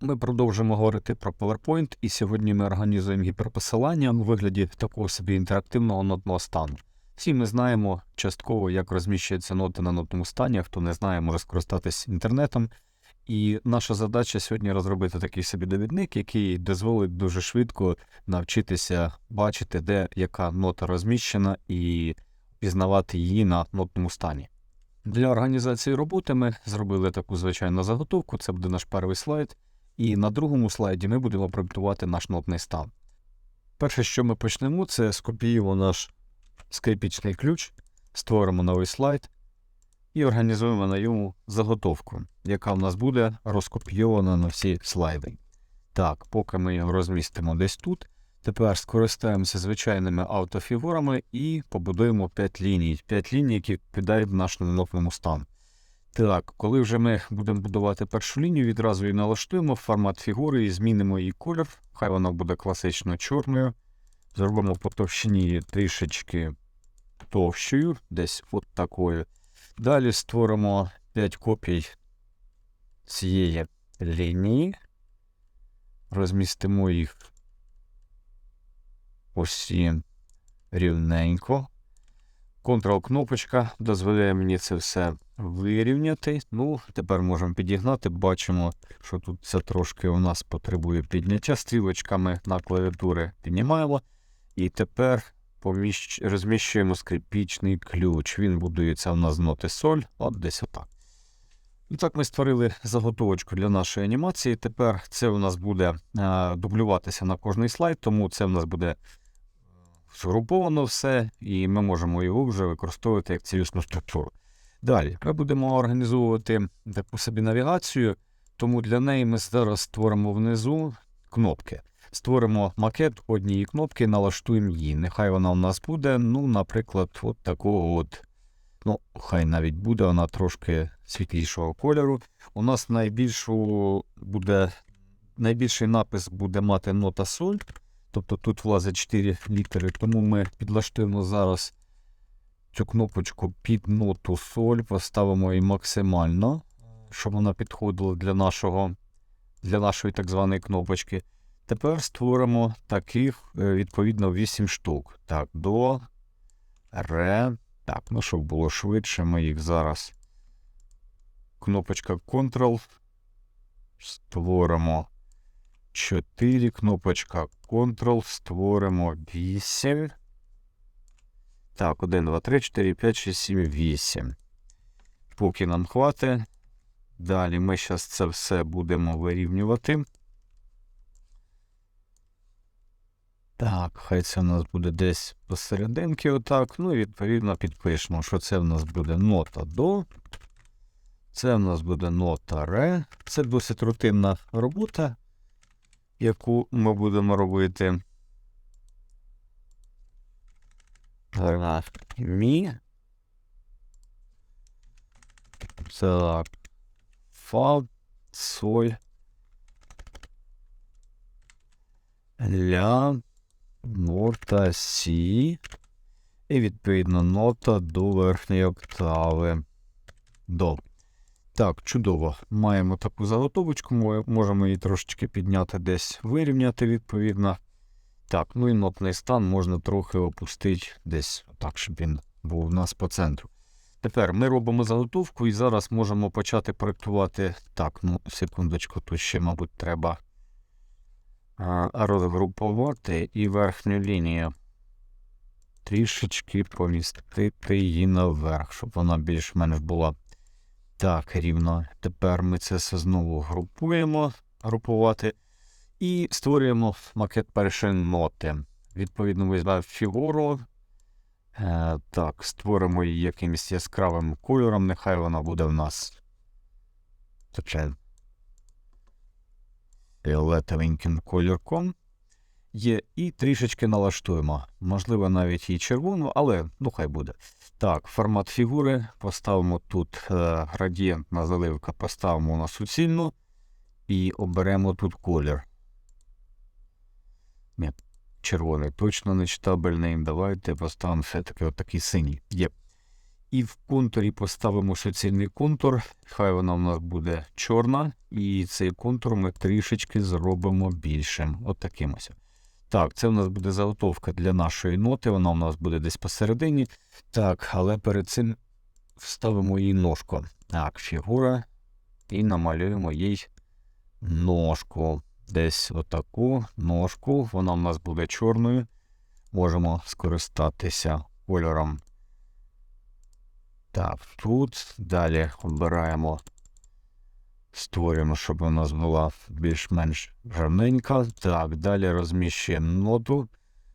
Ми продовжимо говорити про PowerPoint, і сьогодні ми організуємо гіперпосилання у вигляді такого собі інтерактивного нотного стану. Всі ми знаємо частково, як розміщуються ноти на нотному стані, хто не знає, може скористатись інтернетом. І наша задача сьогодні розробити такий собі довідник, який дозволить дуже швидко навчитися бачити, де яка нота розміщена, і пізнавати її на нотному стані. Для організації роботи ми зробили таку звичайну заготовку. Це буде наш перший слайд. І на другому слайді ми будемо проєктувати наш нотний стан. Перше, що ми почнемо, це скопіюємо наш скрипічний ключ, створимо новий слайд і організуємо на ньому заготовку, яка в нас буде розкопійована на всі слайди. Так, поки ми його розмістимо десь тут. Тепер скористаємося звичайними автофігурами і побудуємо 5 ліній. 5 ліній, які відповідають нашому нотному стану. Так, коли вже ми будемо будувати першу лінію, відразу її налаштуємо формат фігури і змінимо її колір. Хай вона буде класично чорною. Зробимо по товщині трішечки товщою, десь от такою. Далі створимо 5 копій цієї лінії. Розмістимо їх усі рівненько. Ctrl-кнопочка дозволяє мені це все вирівняти. Ну, тепер можемо підігнати. Бачимо, що тут це трошки у нас потребує підняття. Стрілочками на клавіатури піднімаємо. І тепер поміщ... розміщуємо скрипічний ключ. Він будується у нас ноти соль, от десь отак. І так ми створили заготовочку для нашої анімації. Тепер це у нас буде е, дублюватися на кожний слайд, тому це у нас буде згруповано все, і ми можемо його вже використовувати як цілісну структуру. Далі ми будемо організовувати таку собі навігацію, тому для неї ми зараз створимо внизу кнопки. Створимо макет однієї кнопки, налаштуємо її. Нехай вона у нас буде, ну, наприклад, от такого от. Ну, хай навіть буде вона трошки світлішого кольору. У нас найбільшу буде, найбільший напис буде мати нота соль. Тобто тут влазить 4 літери, тому ми підлаштуємо зараз цю кнопочку під ноту соль, поставимо її максимально, щоб вона підходила для нашого, для нашої так званої кнопочки. Тепер створимо таких, е, відповідно, 8 штук. Так, до, ре. Так, ну щоб було швидше, ми їх зараз. Кнопочка Ctrl. Створимо 4, кнопочка Ctrl, створимо 8. Так, 1, 2, 3, 4, 5, 6, 7, 8. Поки нам хватить. Далі ми зараз це все будемо вирівнювати. Так, хай це у нас буде десь посерединки, отак. Ну і відповідно підпишемо, що це в нас буде нота до. Це в нас буде нота ре. Це досить рутинна робота, яку ми будемо робити. Мі. Так. Фа, соль. Ля. Нота Сі. І відповідно нота до верхньої октави. До. Так, чудово. Маємо таку заготовочку, ми можемо її трошечки підняти десь, вирівняти, відповідно. Так, ну і нотний стан можна трохи опустити десь так, щоб він був у нас по центру. Тепер ми робимо заготовку і зараз можемо почати проєктувати. Так, ну, секундочку, тут ще, мабуть, треба розгрупувати і верхню лінію. Трішечки помістити її наверх, щоб вона більш-менш була так рівно. Тепер ми це все знову групуємо, групувати. І створюємо макет першої ноти. Відповідно, візьмемо фігуру. Е, так, створимо її якимось яскравим кольором. Нехай вона буде в нас таке фіолетовеньким кольорком. Є, і трішечки налаштуємо. Можливо, навіть і червону, але ну хай буде. Так, формат фігури. Поставимо тут е, градієнтна заливка, поставимо на суцільну і оберемо тут колір. Ні, червоний точно не читабельний. Давайте поставимо все-таки отакий синій. Є. І в контурі поставимо суцільний контур. Хай вона у нас буде чорна, і цей контур ми трішечки зробимо більшим. От. Так, це у нас буде заготовка для нашої ноти, вона у нас буде десь посередині. Так, але перед цим вставимо її ножку. Так, фігура. І намалюємо їй ножку. Десь отаку ножку. Вона у нас буде чорною. Можемо скористатися кольором. Так, тут. Далі обираємо, створюємо, щоб у нас була більш-менш гарненька. Так, далі розміщуємо ноту,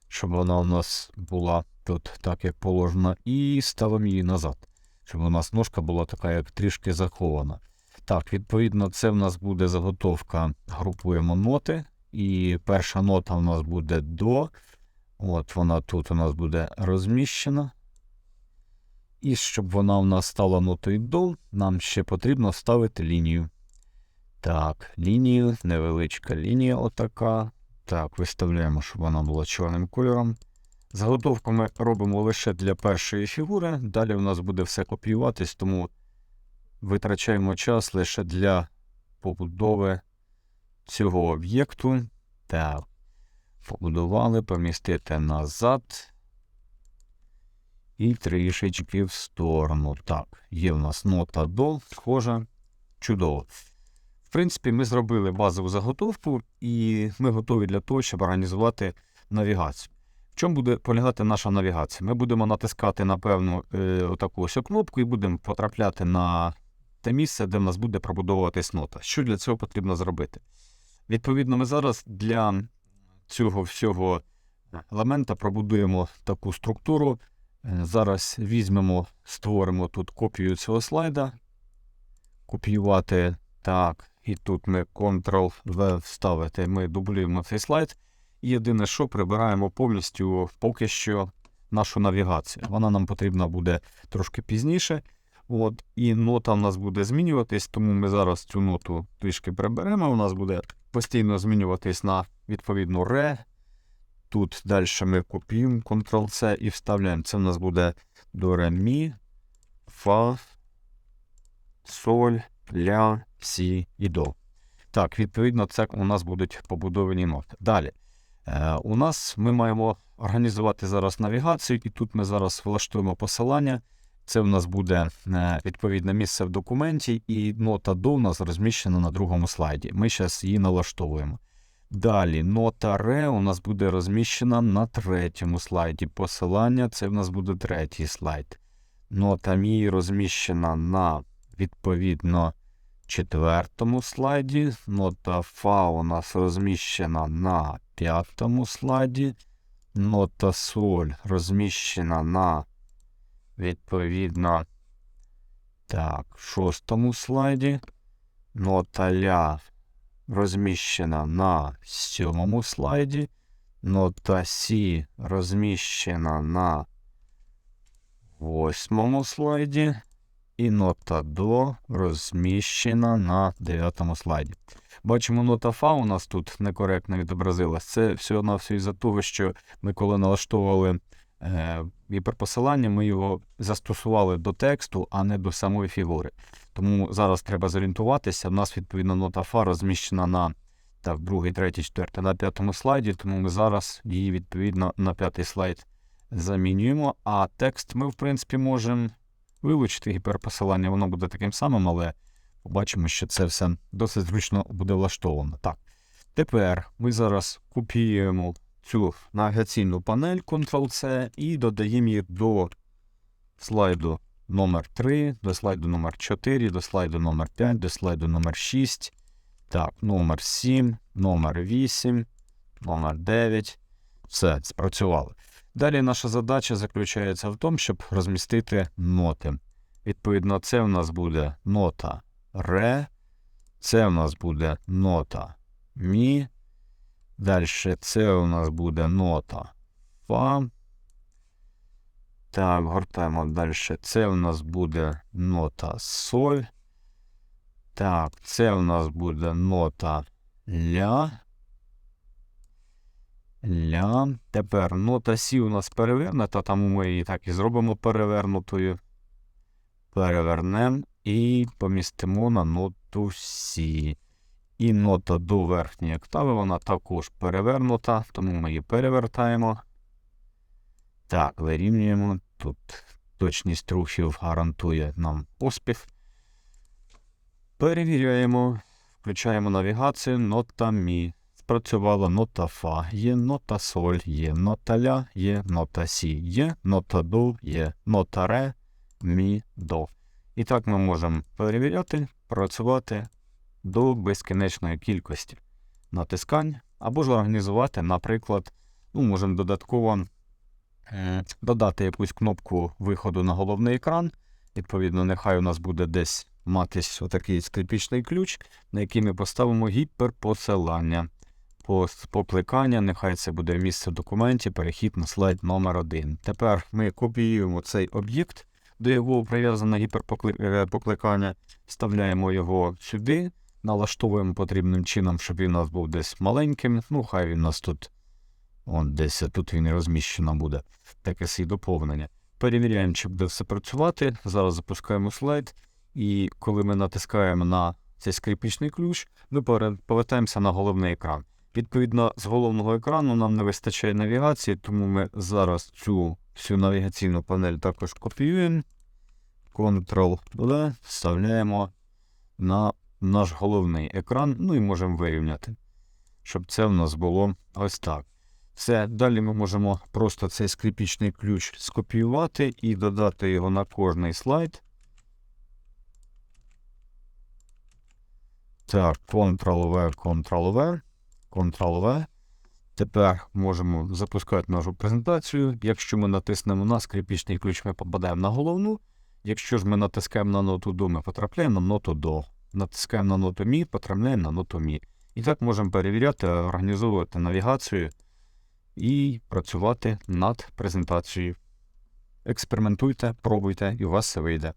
щоб вона у нас була тут так, як положено, і ставимо її назад, щоб у нас ножка була така, як трішки захована. Так, відповідно, це в нас буде заготовка. Групуємо ноти. І перша нота у нас буде до. От вона тут у нас буде розміщена. І щоб вона у нас стала нотою до, нам ще потрібно ставити лінію. Так, лінію, невеличка лінія отака. Так, виставляємо, щоб вона була чорним кольором. Заготовку ми робимо лише для першої фігури. Далі у нас буде все копіюватись, тому витрачаємо час лише для побудови цього об'єкту. Так, побудували, помістити назад. І трішечки в сторону. Так, є в нас нота до, схожа. Чудово. В принципі, ми зробили базову заготовку, і ми готові для того, щоб організувати навігацію. В чому буде полягати наша навігація? Ми будемо натискати на певну е, отаку ось кнопку і будемо потрапляти на те місце, де в нас буде пробудовуватись нота. Що для цього потрібно зробити? Відповідно, ми зараз для цього всього елемента пробудуємо таку структуру. Е, Зараз візьмемо, створимо тут копію цього слайда. Копіювати. Так, і тут ми Ctrl-V вставити. Ми дублюємо цей слайд. І єдине, що прибираємо повністю поки що нашу навігацію. Вона нам потрібна буде трошки пізніше. От, І нота в нас буде змінюватись, тому ми зараз цю ноту трішки приберемо. У нас буде постійно змінюватись на відповідну ре. Тут далі ми копіюємо Ctrl-C і вставляємо. Це в нас буде до ре, мі, фа, соль, ля, сі і до. Так, відповідно, це у нас будуть побудовані ноти. Далі. Е, у нас ми маємо організувати зараз навігацію, і тут ми зараз влаштуємо посилання. Це в нас буде е, відповідне місце в документі, і нота до у нас розміщена на другому слайді. Ми зараз її налаштовуємо. Далі нота ре у нас буде розміщена на третьому слайді. Посилання це в нас буде третій слайд. Нота мі розміщена на відповідно четвертому слайді. Нота фа у нас розміщена на п'ятому слайді. Нота соль розміщена на відповідно так, шостому слайді. Нота ля розміщена на сьомому слайді. Нота Сі розміщена на восьмому слайді. І нота до розміщена на дев'ятому слайді. Бачимо, нота Фа у нас тут некоректно відобразилась. Це всього на все із-за того, що ми коли налаштовували е, гіперпосилання, ми його застосували до тексту, а не до самої фігури. Тому зараз треба зорієнтуватися. У нас, відповідно, нота Фа розміщена на так, другий, третій, четвертий, на п'ятому слайді, тому ми зараз її відповідно на п'ятий слайд замінюємо. А текст ми, в принципі, можемо вилучити гіперпосилання, воно буде таким самим, але побачимо, що це все досить зручно буде влаштовано. Так. Тепер ми зараз копіюємо цю навігаційну панель Ctrl-C і додаємо її до слайду номер 3, до слайду номер 4, до слайду номер 5, до слайду номер 6. Так, номер 7, номер 8, номер 9. Все, спрацювало. Далі наша задача заключається в тому, щоб розмістити ноти. Відповідно, це в нас буде нота ре, це в нас буде нота мі. Далі це у нас буде нота фа. Так, гортаємо далі. Це у нас буде нота соль. Так, це у нас буде нота ля. Ля. Тепер нота Сі у нас перевернута, тому ми її так і зробимо перевернутою. перевернемо і помістимо на ноту Сі. І нота до верхньої октави, вона також перевернута, тому ми її перевертаємо. Так, вирівнюємо. Тут точність рухів гарантує нам успіх. Перевіряємо, включаємо навігацію, нота Мі. Спрацювала нота Фа, є нота Соль, є нота Ля, є нота Сі, є нота До, є нота Ре, Мі, До. І так ми можемо перевіряти, працювати до безкінечної кількості натискань, або ж організувати, наприклад, ну, можемо додатково е, додати якусь кнопку виходу на головний екран. Відповідно, нехай у нас буде десь матись отакий скрипічний ключ, на який ми поставимо гіперпосилання. По покликання, нехай це буде місце в документі, перехід на слайд номер 1 Тепер ми копіюємо цей об'єкт, до якого прив'язане гіперпокликання, вставляємо його сюди, налаштовуємо потрібним чином, щоб він у нас був десь маленьким. Ну, хай він у нас тут, он десь тут він і розміщено буде. Таке свій доповнення. Перевіряємо, чи буде все працювати. Зараз запускаємо слайд, і коли ми натискаємо на цей скрипічний ключ, ми повертаємося на головний екран. Відповідно, з головного екрану нам не вистачає навігації, тому ми зараз цю всю навігаційну панель також копіюємо. Ctrl-L, вставляємо на наш головний екран, ну і можемо вирівняти, щоб це в нас було ось так. Все, далі ми можемо просто цей скрипічний ключ скопіювати і додати його на кожний слайд. Так, Ctrl-V, Ctrl-V, Ctrl-V. Тепер можемо запускати нашу презентацію. Якщо ми натиснемо на скрипічний ключ, ми попадаємо на головну. Якщо ж ми натискаємо на ноту до, ми потрапляємо на ноту до. Натискаємо на ноту Мі, потрапляємо на ноту Мі. І так можемо перевіряти, організовувати навігацію і працювати над презентацією. Експериментуйте, пробуйте, і у вас все вийде.